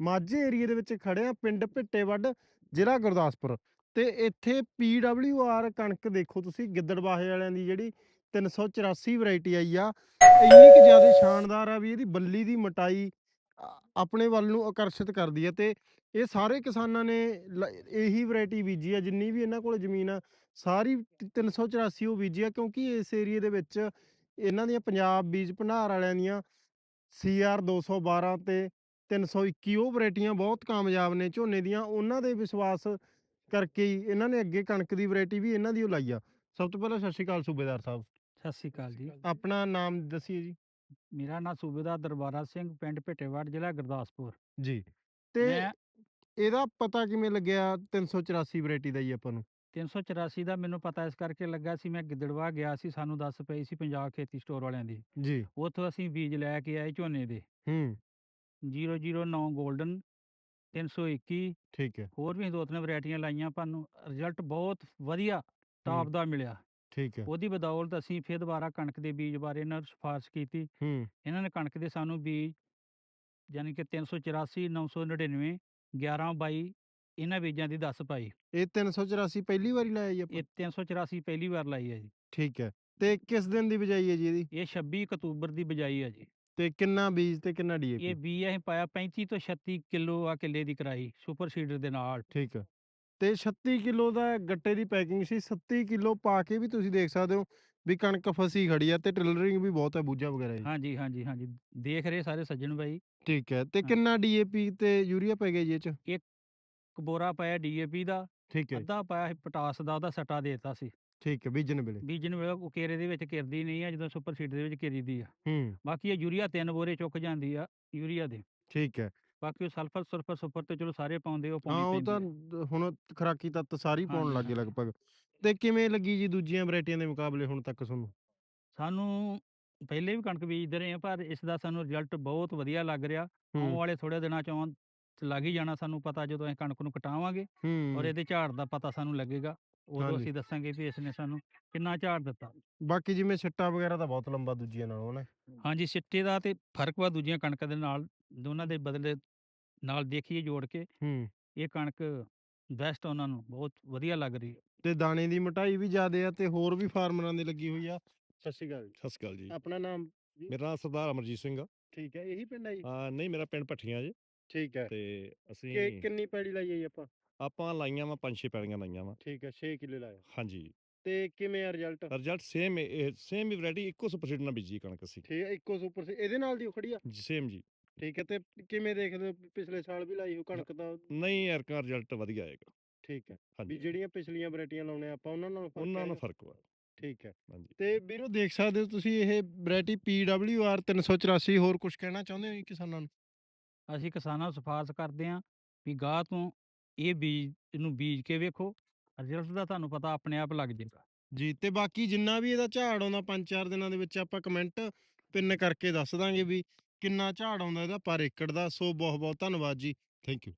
ਮਾਝੇ ਏਰੀਏ ਦੇ ਵਿੱਚ ਖੜੇ ਆ ਪਿੰਡ ਭਿੱਟੇਵੱਡ, ਜ਼ਿਲ੍ਹਾ ਗੁਰਦਾਸਪੁਰ। ਤੇ ਇੱਥੇ PWR ਕਣਕ ਦੇਖੋ ਤੁਸੀਂ, ਗਿੱਦੜਬਾਹੇ ਵਾਲਿਆਂ ਦੀ ਜਿਹੜੀ 384 ਵੈਰਾਈਟੀ ਆਈ ਆ। ਇੰਨੀ ਕਿ ਜ਼ਿਆਦਾ ਸ਼ਾਨਦਾਰ ਆ ਵੀ ਇਹਦੀ ਬੱਲੀ ਦੀ ਮਟਾਈ ਆਪਣੇ ਵੱਲ ਨੂੰ ਆਕਰਸ਼ਿਤ ਕਰਦੀ ਹੈ ਤੇ ਇਹ ਸਾਰੇ ਕਿਸਾਨਾਂ ਨੇ ਲ- ਇਹੀ ਵੈਰਾਈਟੀ ਬੀਜੀ ਆ, ਜਿੰਨੀ ਵੀ ਇਹਨਾਂ ਕੋਲ ਜ਼ਮੀਨ ਆ, ਸਾਰੀ 384 ਉਹ ਬੀਜੀ ਆ, ਕਿਉਂਕਿ ਇਸ ਏਰੀਏ ਦੇ ਵਿੱਚ ਇਹਨਾਂ ਦੀਆਂ ਪੰਜਾਬ ਬੀਜ ਭੰਡਾਰ ਵਾਲਿਆਂ ਦੀਆਂ CR 212 ਤੇ 321 ਉਹ ਵੈਰਾਈਟੀਆਂ ਬਹੁਤ ਕਾਮਯਾਬ ਨੇ ਝੋਨੇ ਦੀਆਂ ਉਹਨਾਂ ਦੇ ਵਿਸ਼ਵਾਸ ਕਰਕੇ ਹੀ ਇਹਨਾਂ ਨੇ ਅੱਗੇ ਕਣਕ ਦੀ ਵੈਰਾਈਟੀ ਵੀ ਇਹਨਾਂ ਦੀ ਓ ਲਾਈ ਆ। ਸਭ ਤੋਂ ਪਹਿਲਾਂ ਸਤਿ ਸ਼੍ਰੀ ਅਕਾਲ ਸੂਬੇਦਾਰ ਸਾਹਿਬ। ਸਤਿ ਸ੍ਰੀ ਅਕਾਲ ਜੀ। ਆਪਣਾ ਨਾਮ ਦੱਸੀਏ ਜੀ। ਮੇਰਾ ਨਾਮ ਸੂਬੇਦਾਰ ਦਰਬਾਰਾ ਸਿੰਘ ਪਿੰਡ ਭਿੱਟੇਵਾੜ ਜ਼ਿਲ੍ਹਾ ਗੁਰਦਾਸਪੁਰ। ਜੀ ਤੇ ਮੈਂ ਇਹਦਾ ਪਤਾ ਕਿਵੇਂ ਲੱਗਿਆ 384 ਵੈਰਾਈਟੀ ਦਾ ਜੀ ਆਪਾਂ ਨੂੰ? 384 ਦਾ ਮੈਨੂੰ ਪਤਾ ਇਸ ਕਰਕੇ ਲੱਗਾ ਸੀ ਮੈਂ ਗਿੱਦੜਵਾ ਗਿਆ ਸੀ ਸਾਨੂੰ ਦੱਸ ਪਈ ਸੀ ਪੰਜਾਬ ਖੇਤੀ ਸਟੋਰ ਵਾਲਿਆਂ ਦੀ। ਜੀ। ਉੱਥੋਂ ਅਸੀਂ ਬੀਜ ਲੈ ਕੇ ਆਏ ਝੋਨੇ ਦੇ। ਹੂੰ। 009 골ਡਨ 321 ਠੀਕ ਹੈ। ਹੋਰ ਵੀ ਦੋ ਤਿੰਨ ਵੈਰਾਈਟੀਆਂ ਲਾਈਆਂ ਪਰ ਨੂੰ ਰਿਜ਼ਲਟ ਬਹੁਤ ਵਧੀਆ ਟਾਪ ਦਾ ਮਿਲਿਆ। ਠੀਕ ਹੈ। ਉਹਦੀ ਬਦੌਲਤ ਅਸੀਂ ਫਿਰ ਦੁਬਾਰਾ ਕਣਕ ਦੇ ਬੀਜ ਬਾਰੇ ਇਹਨਾਂ ਨੂੰ ਸਿਫਾਰਿਸ਼ ਕੀਤੀ। ਹੂੰ। ਇਹਨਾਂ ਨੇ ਕਣਕ ਦੇ ਸਾਨੂੰ ਬੀਜ ਯਾਨੀ ਕਿ 384 999 11 22 ਇਹਨਾਂ ਬੀਜਾਂ ਦੀ ਦੱਸ ਪਾਈ। ਇਹ 384 ਪਹਿਲੀ ਵਾਰੀ ਲਾਇਆ ਜੀ ਆਪਾਂ? ਇਹ 384 ਪਹਿਲੀ ਵਾਰ ਲਾਈ ਹੈ ਜੀ। ਠੀਕ ਹੈ। ਤੇ ਕਿਸ ਦਿਨ ਦੀ ਬਿਜਾਈ ਹੈ ਜੀ ਇਹਦੀ? ਇਹ 26 ਅਕਤੂਬਰ ਦੀ ਬਜਾਈ ਹੈ ਜੀ। ਤੇ ਕਿੰਨਾ ਬੀਜ ਤੇ ਕਿੰਨਾ ਇਹ ਡੀਏਪੀ ਬੀ ਅਸੀਂ ਪਾਇਆ 35 ਤੋਂ 36 ਕਿਲੋ ਆ ਕਿੱਲੇ ਦੀ ਕਰਾਈ ਸੁਪਰ ਸੀਡਰ ਦੇ ਨਾਲ। ਠੀਕ ਹੈ ਤੇ 36 ਕਿਲੋ ਦਾ ਗੱਟੇ ਦੀ ਪੈਕਿੰਗ ਸੀ 37 ਕਿਲੋ ਪਾ ਕੇ ਵੀ ਤੁਸੀਂ ਦੇਖ ਸਕਦੇ ਹੋ ਵੀ ਕਣਕ ਫਸੀ ਖੜੀ ਆ ਤੇ ਟ੍ਰਿਲਰਿੰਗ ਵੀ ਬਹੁਤ ਹੈ ਬੂਝਾ ਵਗੈਰਾ ਜੀ ਹਾਂਜੀ ਹਾਂਜੀ ਹਾਂਜੀ। ਦੇਖ ਰਹੇ ਸਾਰੇ ਸੱਜਣ ਬਾਈ। ਠੀਕ ਹੈ ਤੇ। ਕਿੰਨਾ ਡੀਏਪੀ ਤੇ ਯੂਰੀਆ ਪੈ ਗਿਆ ਜੀ ਇਹ ਚ? ਇੱਕ ਬੋਰਾ ਪਾਇਆ ਡੀਏਪੀ ਦਾ ਠੀਕ ਹੈ। ਅੱਧਾ ਪਾਇਆ ਸੀ ਪਟਾਸ ਦਾ ਉਹਦਾ ਸੱਟਾ ਦੇਤਾ ਸੀ। ਠੀਕ ਹੈ ਬੀਜਣ ਵੇਲੇ। ਬੀਜਣ ਵੇਲੇ ਉਹ ਕੇਰੇ ਦੇ ਵਿੱਚ ਕਿਰਦੀ ਨਹੀਂ ਆ ਜਦੋਂ ਸੁਪਰ ਸੀਡਰ ਦੇ ਵਿੱਚ ਕਿਰੀਦੀ ਆ। ਹੂੰ। ਬਾਕੀ ਇਹ ਯੂਰੀਆ ਤਿੰਨ ਬੋਰੇ ਚੁੱਕ ਜਾਂਦੀ ਆ ਯੂਰੀਆ ਦੇ। ਠੀਕ ਹੈ। ਬਾਕੀ ਉਹ ਸਲਫਰ ਸੁਲਫਰ ਸੁਪਰ ਤੇ ਚਲੋ ਸਾਰੇ ਪਾਉਂਦੇ ਉਹ ਹਾਂ ਉਹ ਤਾਂ ਹੁਣ ਖਰਾਕੀ ਤੱਤ ਸਾਰੀ ਪਾਉਣ ਹਾਂਜੀ, ਲੱਗੇ ਹਾਂਜੀ। ਲਗਭਗ। ਤੇ ਕਿਵੇਂ ਲੱਗੀ ਜੀ ਦੂਜੀਆਂ ਵੈਰਾਈਟੀਆਂ ਦੇ ਮੁਕਾਬਲੇ ਹੁਣ ਤੱਕ ਤੁਹਾਨੂੰ? ਸਾਨੂੰ ਪਹਿਲੇ ਵੀ ਕਣਕ ਬੀਜਦੇ ਰਹੇ ਆ ਪਰ ਇਸ ਦਾ ਸਾਨੂੰ ਰਿਜ਼ਲਟ ਬਹੁਤ ਵਧੀਆ ਲੱਗ ਰਿਹਾ। ਆਉਣ ਹੂੰ। ਵਾਲੇ ਥੋੜੇ ਦਿਨਾਂ ਚ ਲੱਗ ਹੀ ਜਾਣਾ ਸਾਨੂੰ ਪਤਾ ਜਦੋਂ ਅਸੀਂ ਕਣਕ ਨੂੰ ਕਟਾਵਾਂਗੇ। ਔਰ ਹੂੰ। ਇਹਦੇ ਝਾੜ ਦਾ ਪਤਾ ਸਾਨੂੰ ਲੱਗੇਗਾ। ਉਦੋਂ ਹਾਂਜੀ। ਅਸੀਂ ਦੱਸਾਂਗੇ ਵੀ ਇਸ ਨੇ ਸਾਨੂੰ ਕਿੰਨਾ ਝਾੜ ਦਿੱਤਾ। ਬਾਕੀ ਜਿਵੇਂ ਛੱਟਾ ਵਗੈਰਾ ਤਾਂ ਬਹੁਤ ਲੰਬਾ ਦੂਜੀਆਂ ਨਾਲੋਂ ਨਾ? ਹਾਂਜੀ ਸਿੱਟੇ ਦਾ ਤੇ ਫ਼ਰਕ ਵਾ ਦੂਜੀਆਂ ਕਣਕਾਂ ਦੇ ਨਾਲ ਦੋਨਾਂ ਦੇ ਬਦਲੇ ਨਾਲ ਦੇਖੀਏ ਜੋੜ ਕੇ ਹੂੰ। ਇਹ ਕਣਕ ਬੈਸਟ ਉਹਨਾਂ ਨੂੰ ਬਹੁਤ ਵਧੀਆ ਲੱਗ ਰਹੀ ਹੈ। ਤੇ ਦਾਣੇ ਦੀ ਮੋਟਾਈ ਵੀ ਜ਼ਿਆਦੇ ਆ ਤੇ ਹੋਰ ਵੀ ਫਾਰਮਰਾਂ ਦੇ ਲੱਗੀ ਹੋਈ ਆ। ਸਤਿ ਸ਼੍ਰੀ ਅਕਾਲ ਜੀ। ਸਤਿ ਸ਼੍ਰੀ ਅਕਾਲ ਜੀ। ਆਪਣਾ ਨਾਮ? ਮੇਰਾ ਨਾਮ ਸਰਦਾਰ ਅਮਰਜੀਤ ਸਿੰਘ ਆ। ਠੀਕ ਹੈ ਇਹੀ ਪਿੰਡ ਹੈ ਜੀ? ਆ ਨਹੀਂ ਮੇਰਾ ਪਿੰਡ ਭੱਠੀਆਂ ਜੀ। ਠੀਕ ਹੈ। ਤੇ ਕਿ ਅਸੀਂ ਕਿੰਨੀ ਪੈੜੀ ਲਾਈ ਹੈ ਜੀ ਆਪਾਂ? ਆਪਾਂ ਲਾਈਆਂ ਵਾ ਪੰਜ ਛੇ ਪੈਲੀਆਂ ਲਾਈਆਂ ਵਾ। ਠੀਕ ਹੈ 6 ਕਿੱਲੇ ਲਾਇਆ। ਹਾਂਜੀ। ਤੇ ਕਿਵੇਂ ਆ ਰਿਜ਼ਲਟ ਰਿਜ਼ਲਟ ਸੇਮ ਇਹ ਸੇਮ ਹੀ ਵੈਰਾਈਟੀ ਇੱਕੋ ਸੁਪਰਸੀਡ ਨਾਲ ਬੀਜੀ ਕਣਕ ਅਸੀਂ। ਠੀਕ ਹੈ ਇੱਕੋ ਸੁਪਰ ਸੀ ਇਹਦੇ ਨਾਲ ਦੀ ਉਹ ਖੜੀ ਆ? ਸੇਮ ਜੀ। ਠੀਕ ਹੈ ਤੇ ਕਿਵੇਂ ਦੇਖਦੇ ਹੋ ਪਿਛਲੇ ਸਾਲ ਵੀ ਲਾਈ ਹੋ ਕਣਕ ਤਾਂ? ਨਹੀਂ ਐਰਕਾ ਰਿਜ਼ਲਟ ਵਧੀਆ ਆਏਗਾ ਠੀਕ ਹੈ ਵੀ ਜਿਹੜੀਆਂ ਪਿਛਲੀਆਂ ਵੈਰਾਈਟੀਆਂ ਲਾਉਣੇ ਆ ਆਪਾਂ ਉਹਨਾਂ ਨਾਲੋਂ ਫ਼ਰਕ ਉਹਨਾਂ ਨਾਲ? ਫ਼ਰਕ ਵਾ। ਠੀਕ ਹੈ। ਹਾਂਜੀ। ਤੇ ਵੀਰੋ ਦੇਖ ਸਕਦੇ ਹੋ ਤੁਸੀਂ ਇਹ ਵੈਰਾਈਟੀ PWR 384 ਹੋਰ ਕੁਝ ਕਹਿਣਾ ਚਾਹੁੰਦੇ ਹੋ ਕਿਸਾਨਾਂ ਨੂੰ? ਅਸੀਂ ਕਿਸਾਨਾਂ ਨੂੰ ਸਿਫਾਰਿਸ਼ ਕਰਦੇ ਹਾਂ ਵੀ ਗਾਹ ਤੋਂ ਇਹ ਬੀਜ ਨੂੰ ਬੀਜ ਕੇ ਵੇਖੋ ਰਿਜ਼ਲਟ ਦਾ ਤੁਹਾਨੂੰ ਪਤਾ ਆਪਣੇ ਆਪ ਲੱਗ ਜਾਏਗਾ ਜੀ, ਤੇ ਬਾਕੀ ਜਿੰਨਾ ਵੀ ਇਹਦਾ ਝਾੜ ਆਉਂਦਾ 5-4 ਦਿਨਾਂ ਦੇ ਵਿੱਚ ਆਪਾਂ ਕਮੈਂਟ ਪਿੰਨ ਕਰਕੇ ਦੱਸ ਦਾਂਗੇ ਵੀ ਕਿੰਨਾ ਝਾੜ ਆਉਂਦਾ ਇਹਦਾ ਪਰ ਏਕੜ ਦਾ, ਸੋ ਬਹੁਤ ਬਹੁਤ ਧੰਨਵਾਦ ਜੀ। Thank you